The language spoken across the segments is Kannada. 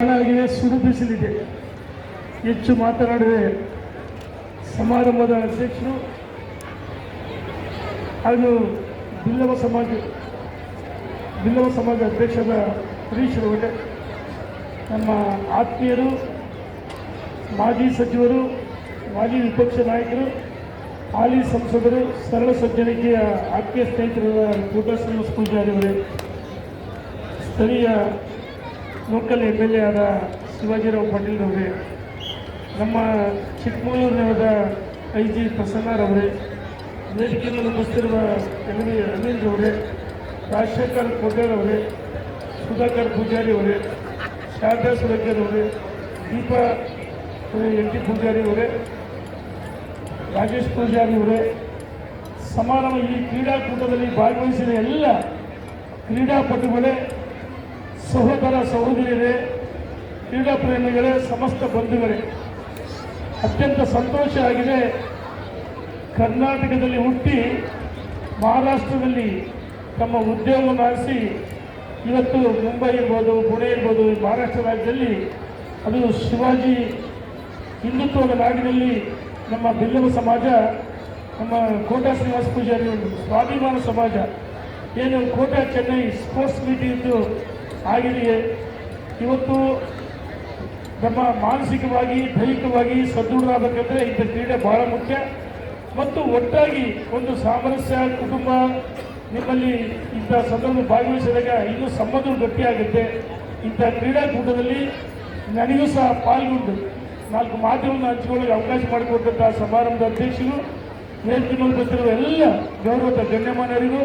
ಆಗಿದೆ ಸುಡು ಬಿಸಿಲಿದೆ ಹೆಚ್ಚು ಮಾತನಾಡಿದೆ ಸಮಾರಂಭದ ಅಧ್ಯಕ್ಷರು ಹಾಗೂ ಬಿಲ್ಲವ ಸಮಾಜ ಬಿಲ್ಲವ ಸಮಾಜ ಅಧ್ಯಕ್ಷರ ಹರೀಶ್ರು ಒಳ್ಳೆ ನಮ್ಮ ಆತ್ಮೀಯರು, ಮಾಜಿ ಸಚಿವರು, ಮಾಜಿ ವಿಪಕ್ಷ ನಾಯಕರು, ಹಾಲಿ ಸಂಸದರು, ಸರಳ ಸಜ್ಜನಿಕೆಯ ಆತ್ಮೀಯ ಸ್ನೇಹಿತರಾದ ಕೋಟ ಶ್ರೀನಿವಾಸ ಪೂಜಾರಿ ಅವರೇ, ಸ್ಥಳೀಯ ಲೋಕಲ್ ಎಂ ಎಲ್ ಎ ಆದ ಶಿವಾಜಿರಾವ್ ಪಾಟೀಲ್ ಅವರೇ, ನಮ್ಮ ಚಿಕ್ಕಮಗಳೂರಿನವಾದ ಐ ಜಿ ಪ್ರಸನ್ನರವರೇ ವೇದಿಕೆಯಲ್ಲಿ ಬಸ್ತಿರುವ ಎಂ ಎಲ್ ಎ ಅನಿಲ್ ಅವರೇ, ರಾಜಶೇಖರ್ ಕೋಟೇರ್ ಅವರೇ, ಸುಧಾಕರ್ ಪೂಜಾರಿ ಅವರೇ, ಶಾರದಾ ಸುರೇಕರ್ ಅವರೇ, ದೀಪಾ ಎನ್ ಟಿ ಪೂಜಾರಿ ಅವರೇ, ರಾಜೇಶ್ ಪೂಜಾರಿ ಅವರೇ ಸಮಾರಂಭ ಈ ಕ್ರೀಡಾಕೂಟದಲ್ಲಿ ಭಾಗವಹಿಸಿದ ಎಲ್ಲ ಕ್ರೀಡಾಪಟುಗಳೇ ಸಹೋದರ ಸಹೋದರಿಯರೇ, ಕ್ರೀಡಾ ಪ್ರೇಮಿಗಳೇ, ಸಮಸ್ತ ಬಂಧುಗಳೇ, ಅತ್ಯಂತ ಸಂತೋಷ ಆಗಿದೆ. ಕರ್ನಾಟಕದಲ್ಲಿ ಹುಟ್ಟಿ ಮಹಾರಾಷ್ಟ್ರದಲ್ಲಿ ತಮ್ಮ ಆರಿಸಿ, ಇವತ್ತು ಮುಂಬೈ ಇರ್ಬೋದು, ಪುಣೆ ಇರ್ಬೋದು, ಮಹಾರಾಷ್ಟ್ರ ರಾಜ್ಯದಲ್ಲಿ ಅದು ಶಿವಾಜಿ ಹಿಂದುತ್ವದ ನಾಡಿನಲ್ಲಿ ನಮ್ಮ ಬಿಲ್ಲವ ಸಮಾಜ, ನಮ್ಮ ಕೋಟಾ ಶ್ರೀನಿವಾಸ ಪೂಜಾರಿ ಸ್ವಾಭಿಮಾನ ಸಮಾಜ, ಏನು ಕೋಟಾ ಚೆನ್ನೈ ಸ್ಪೋರ್ಟ್ಸ್ ಮೀಟ್ ಆಗಿದೆಯೇ ಇವತ್ತು ನಮ್ಮ ಮಾನಸಿಕವಾಗಿ, ದೈಹಿಕವಾಗಿ ಸದೃಢರಾಗಬೇಕಂದ್ರೆ ಇಂಥ ಕ್ರೀಡೆ ಬಹಳ ಮುಖ್ಯ. ಮತ್ತು ಒಟ್ಟಾಗಿ ಒಂದು ಸಾಮರಸ್ಯ ಕುಟುಂಬ ನಿಮ್ಮಲ್ಲಿ ಇಂಥ ಸಂದರ್ಭ ಭಾಗವಹಿಸಿದಾಗ ಇನ್ನೂ ಸಂಬಂಧ ಗಟ್ಟಿಯಾಗುತ್ತೆ. ಇಂಥ ಕ್ರೀಡಾಕೂಟದಲ್ಲಿ ನನಗೂ ಸಹ ಪಾಲ್ಗೊಂಡು ನಾಲ್ಕು ಮಾಧ್ಯಮವನ್ನು ಹಂಚಿಕೊಳ್ಳಲು ಅವಕಾಶ ಮಾಡಿಕೊಟ್ಟಂತಹ ಸಮಾರಂಭದ ಅಧ್ಯಕ್ಷರು ಮೇಲೆ ಬಂದಿರುವ ಎಲ್ಲ ಗೌರವದ ಗಣ್ಯಮಾನ್ಯರಿಗೂ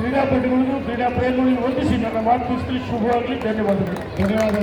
ಕ್ರೀಡಾಪಟುಗಳಿಗೂ ಕ್ರೀಡಾ ಪ್ರೇಮಿಗಳಿಗೂ ವಂದಿಸಿ ನನ್ನ ಮಾತು ಮುಗಿಸಲಿ ಶುಭವಾಗಲಿ ಧನ್ಯವಾದಗಳು ಧನ್ಯವಾದ